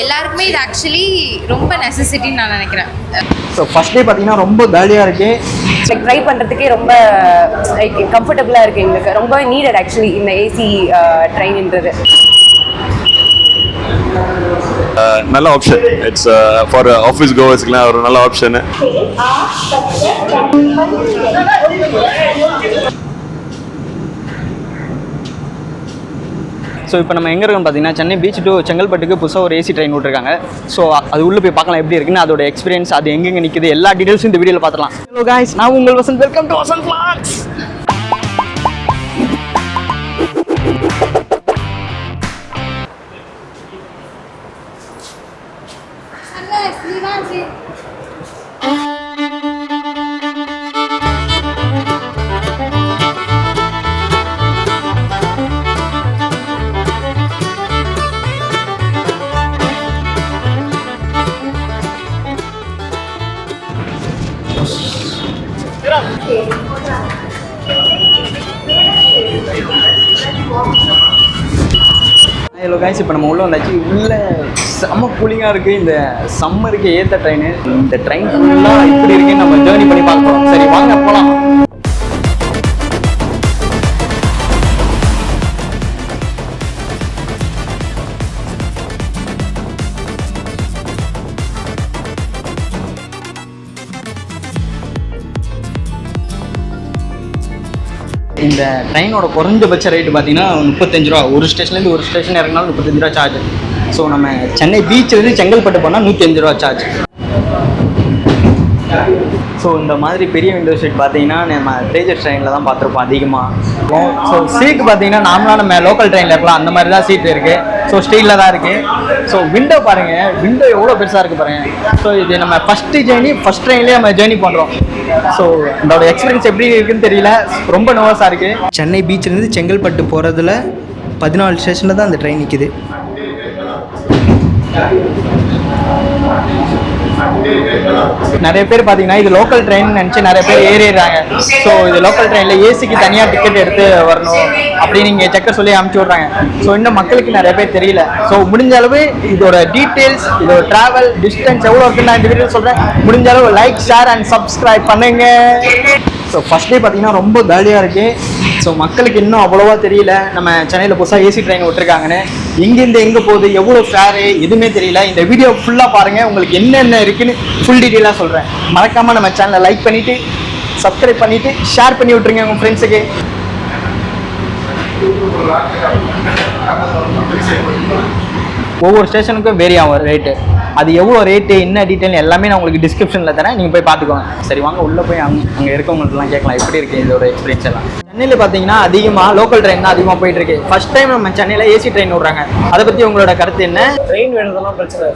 எல்லாருக்குமே இது ஆக்சுவலி ரொம்ப நெசசிட்டின்னு நான் நினைக்கிறேன். ஸோ ஃபர்ஸ்ட் டே பார்த்தீங்கன்னா ரொம்ப காலியாக இருக்குது லைக் ட்ரை பண்ணுறதுக்கே ரொம்ப லைக் கம்ஃபர்டபுளாக இருக்குது எங்களுக்கு. ரொம்ப நீடட் ஆக்சுவலி இந்த ஏசி ட்ரெயின்ன்றது நல்ல ஆப்ஷன் இட்ஸ் ஃபார் ஆஃபீஸ் கோவர்ஸ்க்குலாம் ஒரு நல்ல ஆப்ஷனு ஸோ இப்போ நம்ம எங்கே இருக்கோம்னு பார்த்தீங்கன்னா சென்னை பீச் டு செங்கல்பட்டுக்கு புதுசாக ஒரு ஏசி ட்ரெயின் விட்ருக்காங்க ஸோ அது உள்ளே போய் பார்க்கலாம் எப்படி இருக்குன்னு அதோட எக்ஸ்பீரியன்ஸ் அது எங்கெங்கே நிற்குது எல்லா டீட்டெயில்ஸும் இந்த வீடியோவில் பார்த்துலாம் ஹலோ காய்ஸ் நான் உங்கள் Vasanth. Welcome to Vasanth guys இப்போ நம்ம உள்ளே வந்தாச்சு. உள்ளே செம்ம கூலிங்காக இருக்குது இந்த சம்மருக்கு ஏற்ற ட்ரெயின் இந்த ட்ரெயின் ஃபுல்லாக இப்படி இருக்குன்னு நம்ம ஜேர்னி பண்ணி பார்க்கலாம் சரி வாங்க போகலாம் இந்த ட்ரெயினோட குறைஞ்சபட்ச ரேட்டு பார்த்தீங்கன்னா முப்பத்தஞ்சு ரூபா. ஒரு ஸ்டேஷன்லேருந்து ஒரு ஸ்டேஷன் இறங்கினாலும் முப்பத்தஞ்சு ரூபா சார்ஜ் ஸோ நம்ம சென்னை பீச்சிலேருந்து செங்கல்பட்டு போனால் நூற்றி அஞ்சு ரூபா சார்ஜ் ஸோ இந்த மாதிரி பெரிய விண்டோ சீட் பார்த்தீங்கன்னா நம்ம தேஜஸ் ட்ரெயினில் தான் பார்த்துருப்போம் அதிகமாக ஸோ சீட் பார்த்தீங்கன்னா நார்மலாக நம்ம லோக்கல் ட்ரெயினில் இருக்கலாம். அந்த மாதிரி தான் சீட் இருக்குது ஸோ ஸ்டீலில் தான் இருக்குது ஸோ விண்டோ பாருங்கள் விண்டோ எவ்வளோ பெருசாக இருக்குது பாருங்கள் ஸோ இது நம்ம ஃபஸ்ட்டு ஜேர்னி ஃபஸ்ட் ட்ரெயின்லேயே நம்ம ஜேர்னி பண்ணுறோம் ஸோ இதோட எக்ஸ்பீரியன்ஸ் எப்படி இருக்குன்னு தெரியல. ரொம்ப நர்வஸாக இருக்குது சென்னை பீச்சிலேருந்து செங்கல்பட்டு போகிறதுல பதினாலு ஸ்டேஷனில் தான் அந்த ட்ரெயின் நிற்கிது நிறைய பேர் பார்த்தீங்கன்னா இது லோக்கல் ட்ரெயின் நினச்சி நிறைய பேர் ஏறிடுறாங்க. ஸோ இது லோக்கல் ட்ரெயினில் ஏசிக்கு தனியாக டிக்கெட் எடுத்து வரணும் அப்படின்னு நீங்கள் செக்கர் சொல்லி அமுச்சு விட்றாங்க. ஸோ இன்னும் மக்களுக்கு நிறைய பேர் தெரியல. ஸோ முடிஞ்ச அளவு இதோட டீட்டெயில்ஸ் இதோட ட்ராவல் டிஸ்டன்ஸ் எவ்வளோ இருக்குன்னு நான் இந்த வீடியோ சொல்கிறேன் முடிஞ்ச அளவு லைக் ஷேர் அண்ட் சப்ஸ்கிரைப் பண்ணுங்க. ஸோ ஃபஸ்ட்டே பார்த்தீங்கன்னா ரொம்ப காலியாக இருக்குது ஸோ மக்களுக்கு இன்னும் அவ்வளோவா தெரியல. நம்ம சென்னையில் புதுசாக ஏசி ட்ரெயின் விட்டுருக்காங்கன்னு எங்கேருந்து எங்கே போகுது? எவ்வளோ ஃபேரு எதுவுமே தெரியல. இந்த வீடியோ ஃபுல்லாக பாருங்கள் உங்களுக்கு என்னென்ன இருக்குன்னு ஃபுல் டீட்டெயிலாக சொல்கிறேன் மறக்காமல் நம்ம சேனலை லைக் பண்ணிவிட்டு சப்ஸ்கிரைப் பண்ணிவிட்டு ஷேர் பண்ணி விட்ருங்க உங்கள் ஃப்ரெண்ட்ஸுக்கு ஒவ்வொரு ஸ்டேஷனுக்கும் வேரி ஆகும் ரேட்டு அது எவ்வளோ ரேட்டு என்ன டீட்டெயில் எல்லாமே நான் உங்களுக்கு டிஸ்கிரிப்ஷனில் தரேன். நீங்கள் போய் பார்த்துக்கோங்க. சரி வாங்க உள்ளே போய் அங்கே அங்கே இருக்கவங்களுக்குலாம் கேட்கலாம். எப்படி இருக்குது இதோட எக்ஸ்பீரியன்ஸ் எல்லாம்? சென்னையில் பார்த்தீங்கன்னா அதிகமாக லோக்கல் ட்ரெயின் தான் அதிகமாக போயிட்டு இருக்கு. ஃபர்ஸ்ட் டைம் நம்ம சென்னையில் ஏசி ட்ரெயின் விடுறாங்க. அதை பற்றி உங்களோட கருத்து என்ன? ட்ரெயின் வேணுதெல்லாம் பிரச்சனை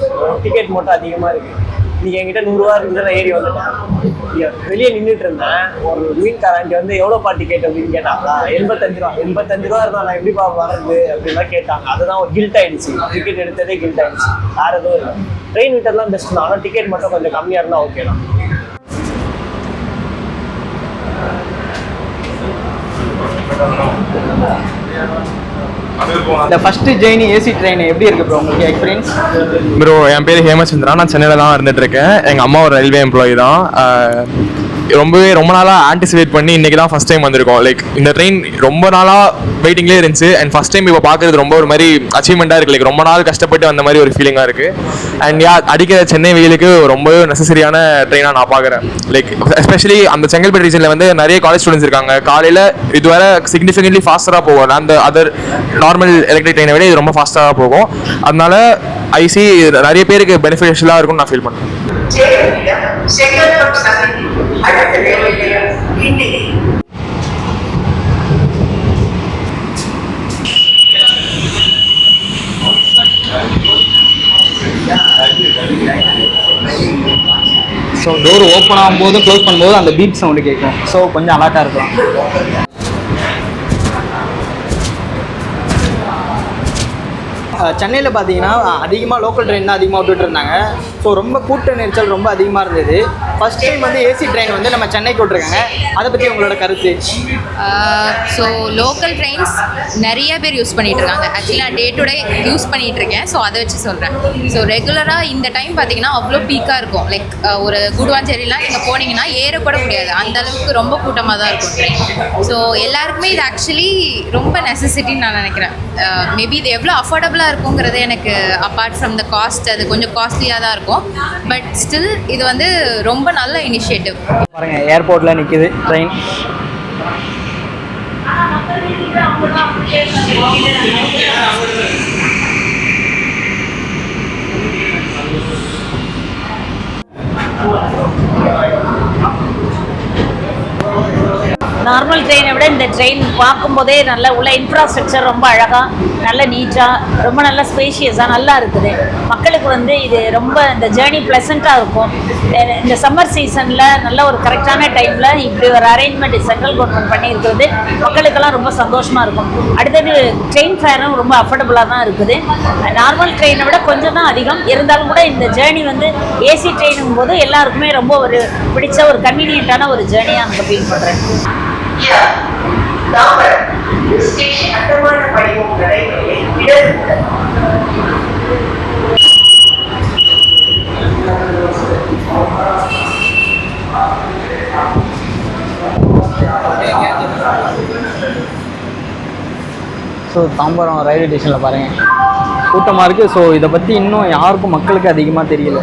டிக்கெட் மட்டும் அதிகமாக இருக்குது நீங்கள் என்கிட்ட நூறுரூவா இருக்குது நான் ஏறி வந்துட்டேன் வெளியே நின்றுட்டு இருந்தேன். ஒரு மீன்காரன்ட்டு வந்து எவ்வளோப்பா டிக்கெட் அப்படின்னு கேட்டாங்களா எண்பத்தஞ்சு ரூபா. எண்பத்தஞ்சு ரூபா இருந்தால் நான் எப்படிப்பா வர்றது அப்படின்லாம் கேட்டாங்க. அதுதான் ஒரு கில்ட் ஆயிடுச்சு. டிக்கெட் எடுத்ததே கில்ட் ஆயிடுச்சு. வேறு எதுவும் இல்லை. ட்ரெயின் விட்டதெல்லாம் பெஸ்ட் தான். ஆனால் டிக்கெட் மட்டும் கொஞ்சம் கம்மியாக இருந்தால் ஓகே தான். இந்த ஃபர்ஸ்ட் ஜெயினி ஏசி ட்ரெயின் எப்படி இருக்கு ப்ரோ உங்களுக்கு எக்ஸ்பீரியன்ஸ் ப்ரோ என் பேர் ஹேமச்சந்திரா நான் சென்னையில் தான் இருந்துட்டு இருக்கேன். எங்கள் அம்மா ஒரு ரயில்வே எம்ப்ளாயி தான். ரொம்பவே ரொம்ப நாளாக ஆன்டிசிபேட் பண்ணி இன்றைக்கி தான் ஃபஸ்ட் டைம் வந்திருக்கோம். லைக் இந்த ட்ரெயின் ரொம்ப நாளாக வெயிட்டிங்லேயே இருந்துச்சு. அண்ட் ஃபஸ்ட் டைம் இப்போ பார்க்குறது ரொம்ப ஒரு மாதிரி அச்சீவ்மெண்ட்டாக இருக்குது லைக் ரொம்ப நாள் கஷ்டப்பட்டு வந்த மாதிரி ஒரு ஃபீலிங்காக இருக்குது அண்ட் யா அடிக்கிற சென்னை வெயிலுக்கு ரொம்பவே நெசசரியான ட்ரெயினாக நான் பார்க்குறேன் லைக் எஸ்பெஷலி அந்த செங்கல்பட்டு ரீசனில் வந்து நிறைய காலேஜ் ஸ்டூடெண்ட்ஸ் இருக்காங்க. காலையில் இதுவரை சிக்னிஃபிகன்ட்லி ஃபாஸ்டராக போகும் அந்த அதர் நார்மல் எலக்ட்ரிக் ட்ரெயினை விட இது ரொம்ப ஃபாஸ்ட்டாக போகும். அதனால ஐசி நிறைய பேருக்கு பெனிஃபிஷியலாக இருக்கும்னு நான் ஃபீல் பண்ணுறேன் ஸோ டோர் ஓப்பன் ஆகும்போது க்ளோஸ் பண்ணும்போது அந்த பீப் சவுண்டு கேட்கும் ஸோ கொஞ்சம் அலர்ட்டாக இருக்கலாம். சென்னையில் பார்த்தீங்கன்னா அதிகமாக லோக்கல் ட்ரெயின் தான் அதிகமாக விட்டுட்டு இருந்தாங்க. ஸோ ரொம்ப கூட்ட நெரிச்சல் ரொம்ப அதிகமாக இருந்தது. ஃபர்ஸ்ட் டைம் வந்து ஏசி ட்ரெயின் வந்து நம்ம சென்னைக்கு விட்ருக்காங்க அதை பற்றி உங்களோட கருத்து. ஸோ லோக்கல் ட்ரெயின்ஸ் நிறைய பேர் யூஸ் பண்ணிகிட்டு இருக்காங்க. ஆக்சுவலி நான் டே டு டே யூஸ் பண்ணிகிட்டு இருக்கேன். ஸோ அதை வச்சு சொல்கிறேன் ஸோ ரெகுலராக இந்த டைம் பார்த்தீங்கன்னா அவ்வளோ பீக்காக இருக்கும். லைக் ஒரு குடுவாஞ்சேரிலாம் நீங்கள் போனீங்கன்னா ஏறக்கூட முடியாது. அந்த அளவுக்கு ரொம்ப கூட்டமாக தான் இருக்கும். ட்ரெயின் ஸோ எல்லாருக்குமே இது ஆக்சுவலி ரொம்ப நெசசிட்டின்னு நான் நினைக்கிறேன். மேபி இது எவ்வளோ அஃபோர்டபுளாக இருக்குங்கிறது எனக்கு அப்பார்ட் ஃப்ரம் த காஸ்ட் அது கொஞ்சம் காஸ்ட்லியாக தான் இருக்கும். பட் ஸ்டில் இது வந்து ரொம்ப நல்ல இனிஷியேட்டிவ் பாருங்க ஏர்போர்ட்டில் நிற்கிது ட்ரெயின் நார்மல் ட்ரெயினை விட இந்த ட்ரெயின் பார்க்கும்போதே நல்ல உள்ள இன்ஃப்ராஸ்ட்ரக்சர் ரொம்ப அழகாக நல்ல நீட்டாக ரொம்ப நல்ல ஸ்பேஷியஸாக நல்லா இருக்குது. மக்களுக்கு வந்து இது ரொம்ப இந்த ஜேர்னி ப்ளசண்ட்டாக இருக்கும். இந்த சம்மர் சீசனில் நல்ல ஒரு கரெக்டான டைமில் இப்படி ஒரு அரேஞ்ச்மெண்ட் சென்ட்ரல் கவர்மெண்ட் பண்ணியிருக்கிறது மக்களுக்கெல்லாம் ரொம்ப சந்தோஷமாக இருக்கும். அடுத்தது ட்ரெயின் ஃபேரும் ரொம்ப அஃபோர்டபுளாக தான் இருக்குது. நார்மல் ட்ரெயினை விட கொஞ்சம் தான் அதிகம். இருந்தாலும் கூட இந்த ஜேர்னி வந்து ஏசி ட்ரெயினுங்கும் போது எல்லாருக்குமே ரொம்ப ஒரு பிடிச்ச ஒரு கன்வீனியண்ட்டான ஒரு ஜேர்னியாக எனக்கு ஃபீல் பண்ணுறேன் Yeah. தாம்பரம் ஸ்டேஷன் அட்டமான படிவம் நடைமுறையில் இடது ஸோ தாம்பரம் ரயில்வே ஸ்டேஷனில் பாருங்கள் கூட்டமாக இருக்குது ஸோ இதை பற்றி இன்னும் யாருக்கும் மக்களுக்கு அதிகமாக தெரியல.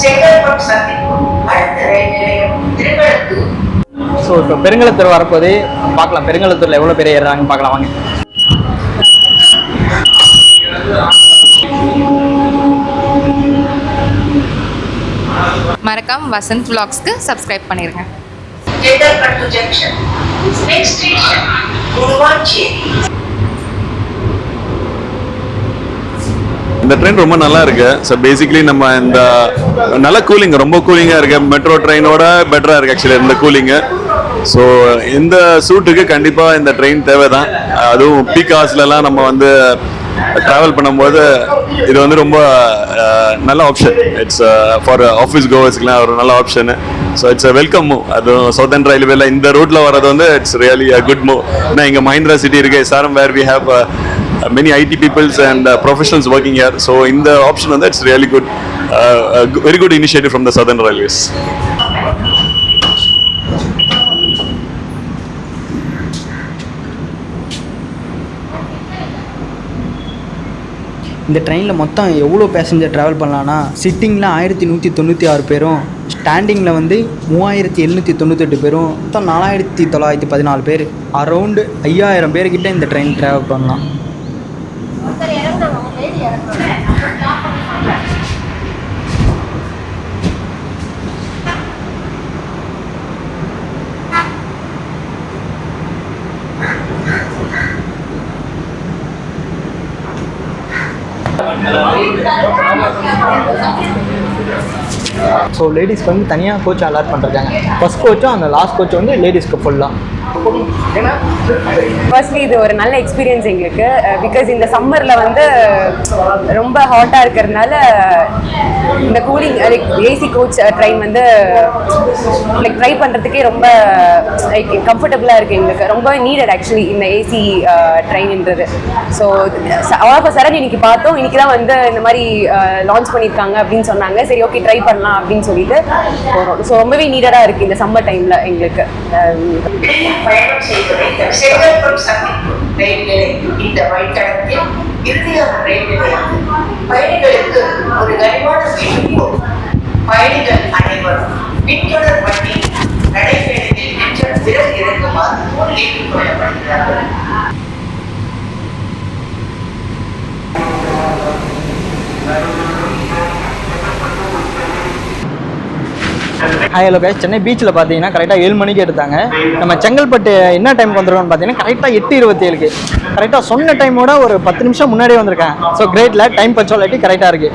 செங்கல்பட்டு ஸோ இப்போ பெருங்கலத்தூர் வரப்போதே பார்க்கலாம் பெருங்கலத்தூரில் எவ்வளோ பேர் ஏறுறாங்கன்னு பார்க்கலாம் வாங்க. மறக்காம வசந்த் vlogsக்கு சப்ஸ்கிரைப் பண்ணிருங்க Chengalpattu junction next station Guruvanchery இந்த ட்ரெயின் ரொம்ப நல்லா இருக்கு. ஸோ பேசிக்கலி நம்ம இந்த நல்ல கூலிங் ரொம்ப கூலிங்காக இருக்கு. மெட்ரோ ட்ரெயினோட பெட்டராக இருக்கு ஆக்சுவலி இந்த கூலிங்கு ஸோ இந்த சூட்டுக்கு கண்டிப்பாக இந்த ட்ரெயின் தேவை தான் அதுவும் பீக் ஹவர்ஸ்லலாம் நம்ம வந்து ட்ராவல் பண்ணும்போது இது வந்து ரொம்ப நல்ல ஆப்ஷன் இட்ஸ் ஃபார் ஆஃபீஸ் கோவர்ஸ்க்குலாம் ஒரு நல்ல option so it's welcome move அதுவும் சவுதர்ன் ரயில்வேல இந்த ரூட்டில் வர்றது வந்து it's really a good move ஏன்னா இங்கே மஹிந்திரா சிட்டி இருக்கு. சாரம் where we have Uh, many IT peoples and uh, professionals working here. So in the option on that, it's really good, uh, a g- very good initiative from the Southern Railways. இந்த ட்ரெயினில் மொத்தம் எவ்வளோ passenger travel பண்ணலான்னா சிட்டிங்கில் ஆயிரத்தி நூற்றி தொண்ணூற்றி ஆறு பேரும் ஸ்டாண்டிங்கில் வந்து மூவாயிரத்தி எழுநூற்றி தொண்ணூத்தெட்டு பேரும் மொத்தம் நாலாயிரத்தி தொள்ளாயிரத்தி பதினாலு பேர் அரௌண்டு ஐயாயிரம் பேர்கிட்ட இந்த ட்ரெயின் ட்ராவல் பண்ணலாம் ஸோ லேடிஸ்க்கு வந்து தனியாக கோச் அலாட் பண்ணிருக்காங்க ஃபர்ஸ்ட் கோச்சும் அந்த லாஸ்ட் கோச் வந்து லேடிஸ்க்கு ஃபுல்லாக ஃபர்ஸ்ட்லி இது ஒரு நல்ல எக்ஸ்பீரியன்ஸ் எங்களுக்கு. பிகாஸ் இந்த சம்மரில் வந்து ரொம்ப ஹாட்டாக இருக்கிறதுனால இந்த cooling like AC coach train வந்து லைக் ட்ரை பண்ணுறதுக்கே ரொம்ப லைக் கம்ஃபர்டபுளாக இருக்குது எங்களுக்கு. ரொம்ப நீடட் ஆக்சுவலி இந்த ஏசி ட்ரெயின்ன்றது ஸோ அவ்வளோ சரண் இன்னைக்கு பார்த்தோம். இன்னைக்கு தான் வந்து இந்த மாதிரி லான்ச் பண்ணியிருக்காங்க அப்படின்னு சொன்னாங்க. சரி ஓகே ட்ரை பண்ணலாம் அப்படின்னு சொல்லிட்டு போகிறோம் ஸோ ரொம்பவே நீடடாக இருக்குது இந்த சம்மர் டைமில் எங்களுக்கு. பயணம் செய்வதை செங்கற்பம் சந்திக்கும் ரயில் நிலையம் இந்த வழித்தடத்தில் இறுதியான ரயில் நிலையம் பயணிகளுக்கு ஒரு கணி ஹலோ guys சென்னை பீச்சில் பார்த்தீங்கன்னா கரெக்டாக ஏழு மணிக்கு எடுத்தாங்க நம்ம செங்கல்பட்டு என்ன டைமுக்கு வந்துருக்கோம்னு பார்த்தீங்கன்னா கரெக்டாக எட்டு இருபத்தி ஏழுக்கு கரெக்டாக சொன்ன டைமோட ஒரு பத்து நிமிஷம் முன்னாடியே வந்திருக்கேன் ஸோ கிரேட்டில் டைம் பச்சுவாலிட்டி கரெக்டாக இருக்குது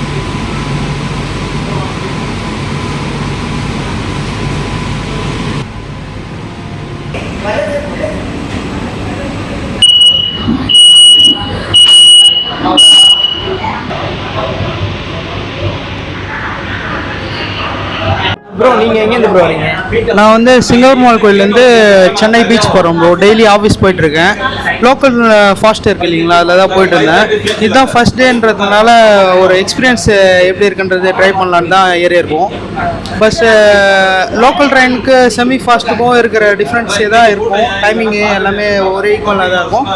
ப்ரோ நீங்கள் எங்கேருந்து ப்ரோ வரீங்க? நான் வந்து சிங்கர்மால் கோயிலேருந்து சென்னை பீச் போகிறோம் ப்ரோ டெய்லி ஆஃபீஸ் போயிட்டுருக்கேன். லோக்கல் ஃபாஸ்ட் இருக்கு இல்லைங்களா? அதில் தான் போயிட்டு இருந்தேன் இதுதான் ஃபர்ஸ்ட் டேன்றதுனால ஒரு எக்ஸ்பீரியன்ஸ் எப்படி இருக்குன்றது ட்ரை பண்ணலான்னு தான் ஏறி இருக்கோம். பஸ் லோக்கல் ட்ரெயினுக்கு செமி ஃபாஸ்ட்டுக்கும் இருக்கிற டிஃப்ரென்ஸ் தான் இருக்கும். டைமிங்கு எல்லாமே ஒரே ஈக்குவலாக தான் இருக்கும்.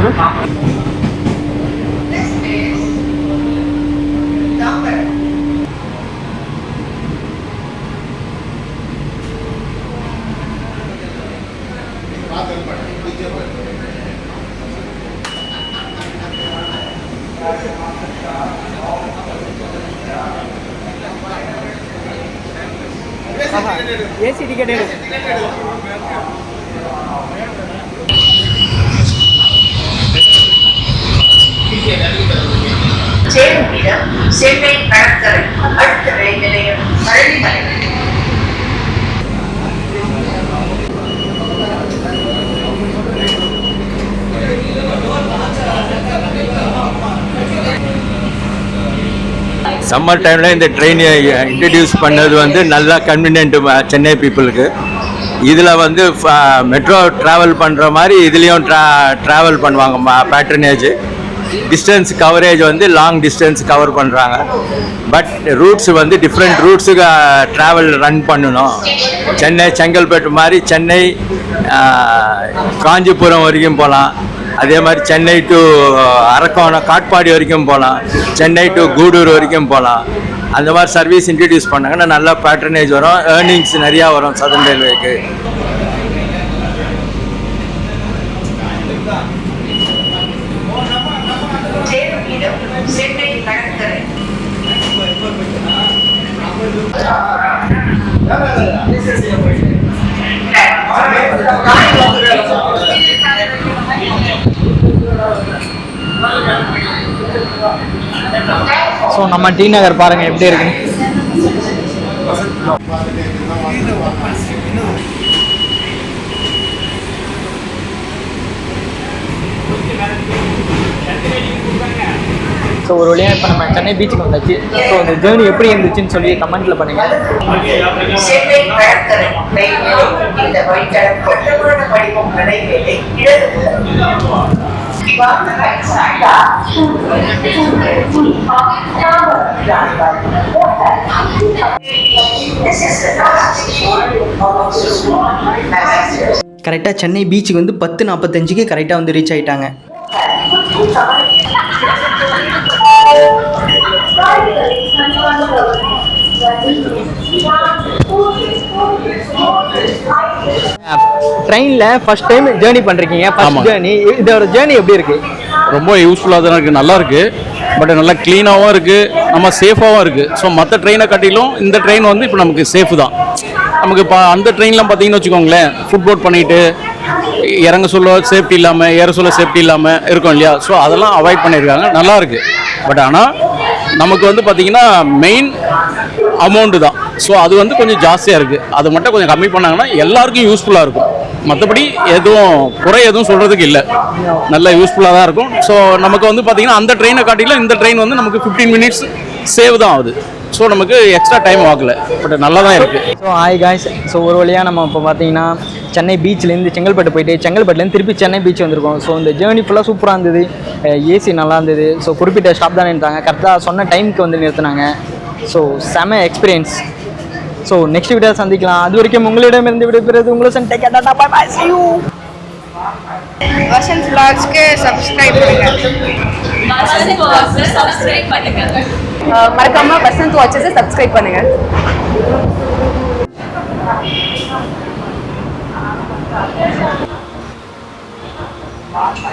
ஏசி இடம் சென்னை கடற்கரை அடுத்த ரயில் நிலையம் பழனிமலை. சம்மர் டைமில் இந்த ட்ரெயினை இன்ட்ரடியூஸ் பண்ணது வந்து நல்லா கன்வீனியன்ட்டு சென்னை பீப்புளுக்கு இதில் வந்து மெட்ரோ ட்ராவல் பண்ணுற மாதிரி இதுலேயும் ட்ரா ட்ராவல் பண்ணுவாங்க பேட்டர்னேஜ் டிஸ்டன்ஸ் கவரேஜ் வந்து லாங் டிஸ்டன்ஸ் கவர் பண்ணுறாங்க பட் ரூட்ஸ் வந்து டிஃப்ரெண்ட் ரூட்ஸுக்கு ட்ராவல் ரன் பண்ணணும். சென்னை செங்கல்பேட்டு மாதிரி சென்னை uh, காஞ்சிபுரம் வரைக்கும் போகலாம் அதே மாதிரி சென்னை டு uh, அரக்கோணம் காட்பாடி வரைக்கும் போகலாம் சென்னை டு கூடூர் வரைக்கும் போகலாம் அந்த மாதிரி சர்வீஸ் இன்ட்ரடியூஸ் பண்ணாங்கன்னா நல்லா பேட்டர்னேஜ் வரும். ஏர்னிங்ஸ் நிறையா வரும் சதன் ரயில்வேக்கு சேரும் இடம் சென்னை கடற்கரை ஸோ நம்ம டி நகர் பாருங்க எப்படி இருக்குன்னு. ஸோ ஒரு வழியாக இப்போ நம்ம சென்னை பீச்சுக்கு வந்தாச்சு. ஸோ அந்த ஜேர்னி எப்படி இருந்துச்சுன்னு சொல்லி கமெண்ட்டில் பண்ணுங்கள் கரெக்டாக சென்னை பீச்சுக்கு வந்து பத்து நாற்பத்தஞ்சுக்கு கரெக்டாக வந்து ரீச் ஆகிட்டாங்க ட்ரெயினில் ஃபர்ஸ்ட் டைம் ஜேர்னி பண்ணுறீங்க ஃபர்ஸ்ட். ஜேர்னி இதோட ஜேர்னி எப்படி இருக்கு? ரொம்ப யூஸ்ஃபுல்லாக தான் இருக்குது நல்லா இருக்குது பட் நல்லா க்ளீனாகவும் இருக்குது நம்ம சேஃபாகவும் இருக்குது ஸோ மற்ற ட்ரெயினை காட்டிலும் இந்த ட்ரெயின் வந்து இப்போ நமக்கு சேஃப் தான். நமக்கு இப்போ அந்த ட்ரெயின்லாம் பார்த்தீங்கன்னு வச்சுக்கோங்களேன் ஃபுட்போர்ட் பண்ணிட்டு இறங்க சொல்ல சேஃப்டி இல்லாமல் ஏற சொல்ல சேஃப்டி இல்லாமல் இருக்கும் இல்லையா? ஸோ அதெல்லாம் அவாய்ட் பண்ணியிருக்காங்க. நல்லா இருக்கு. பட் ஆனால் நமக்கு வந்து பார்த்தீங்கன்னா மெயின் அமௌண்ட்டு தான். ஸோ அது வந்து கொஞ்சம் ஜாஸ்தியாக இருக்குது அதை மட்டும் கொஞ்சம் கம்மி பண்ணாங்கன்னா எல்லாருக்கும் யூஸ்ஃபுல்லாக இருக்கும். மற்றபடி எதுவும் குறை எதுவும் சொல்கிறதுக்கு இல்லை. நல்ல யூஸ்ஃபுல்லாக தான் இருக்கும். ஸோ நமக்கு வந்து பார்த்தீங்கன்னா அந்த ட்ரெயினை காட்டிலும் இந்த ட்ரெயின் வந்து நமக்கு ஃபிஃப்டீன் மினிட்ஸ் சேவ் தான் ஆகுது. ஸோ நமக்கு எக்ஸ்ட்ரா டைம் ஆகல பட் நல்லா தான் இருக்குது ஸோ ஹாய் காய்ஸ் ஸோ ஒரு வழியாக நம்ம இப்போ பார்த்தீங்கன்னா சென்னை பீச்லேருந்து செங்கல்பட்டு போயிட்டு செங்கல்பட்டுலேருந்து திருப்பி சென்னை பீச் வந்திருக்கோம். ஸோ இந்த ஜேர்னி ஃபுல்லாக சூப்பராக இருந்தது. ஏசி நல்லா இருந்தது. ஸோ குறிப்பிட்ட ஸ்டாப் தான் நிறுத்தாங்க கரெக்டாக சொன்ன டைமுக்கு வந்து நிறுத்தினாங்க. ஸோ செம எக்ஸ்பீரியன்ஸ் ஸோ நெக்ஸ்ட் வீடியோ சந்திக்கலாம். அது வரைக்கும் உங்களிடமிருந்து விடைபெறுவது உங்களை சன் take tata. Bye bye see you. Vasanth vlogsக்கு subscribe பண்ணுங்க. சப்ஸ்கிரைப் பண்ணுங்க. அஹ் மறக்காம வசந்த் வாட்சஸை சப்ஸ்கிரைப் பண்ணுங்க Yeah.